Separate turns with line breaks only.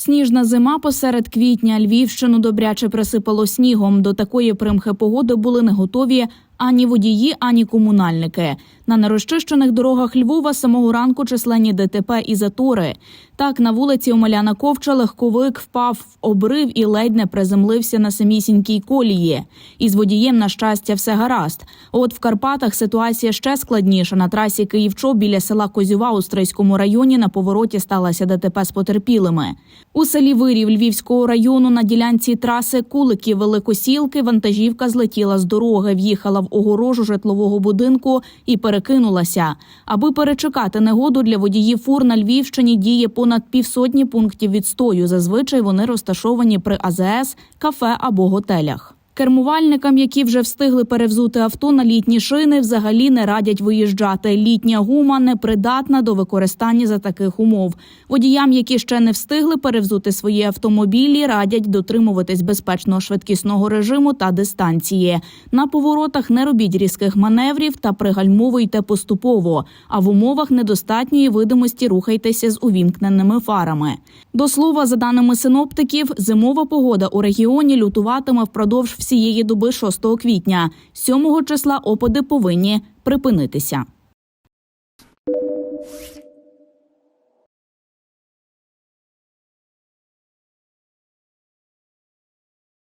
Сніжна зима посеред квітня Львівщину добряче присипало снігом. До такої примхи погоди були не готові ані водії, ані комунальники. На нерозчищених дорогах Львова самого ранку численні ДТП і затори. Так, на вулиці Омеляна Ковча легковик впав в обрив і ледь не приземлився на самісінькій колії. Із водієм, на щастя, все гаразд. От в Карпатах ситуація ще складніша. На трасі Київчо біля села Козюва у Стрийському районі на повороті сталося ДТП з потерпілими. У селі Вирів Львівського району на ділянці траси Кулики Великосілки вантажівка злетіла з дороги, в'їхала в огорожу житлового будинку і перекинулася. Аби перечекати негоду для водіїв фур на Львівщині діє понад півсотні пунктів відстою. Зазвичай вони розташовані при АЗС, кафе або готелях. Кермувальникам, які вже встигли перевзути авто на літні шини, взагалі не радять виїжджати. Літня гума непридатна до використання за таких умов. Водіям, які ще не встигли перевзути свої автомобілі, радять дотримуватись безпечного швидкісного режиму та дистанції. На поворотах не робіть різких маневрів та пригальмовуйте поступово. А в умовах недостатньої видимості рухайтеся з увімкненими фарами. До слова, за даними синоптиків, зимова погода у регіоні лютуватиме впродовж всієї доби 6 квітня. 7 числа опади повинні припинитися.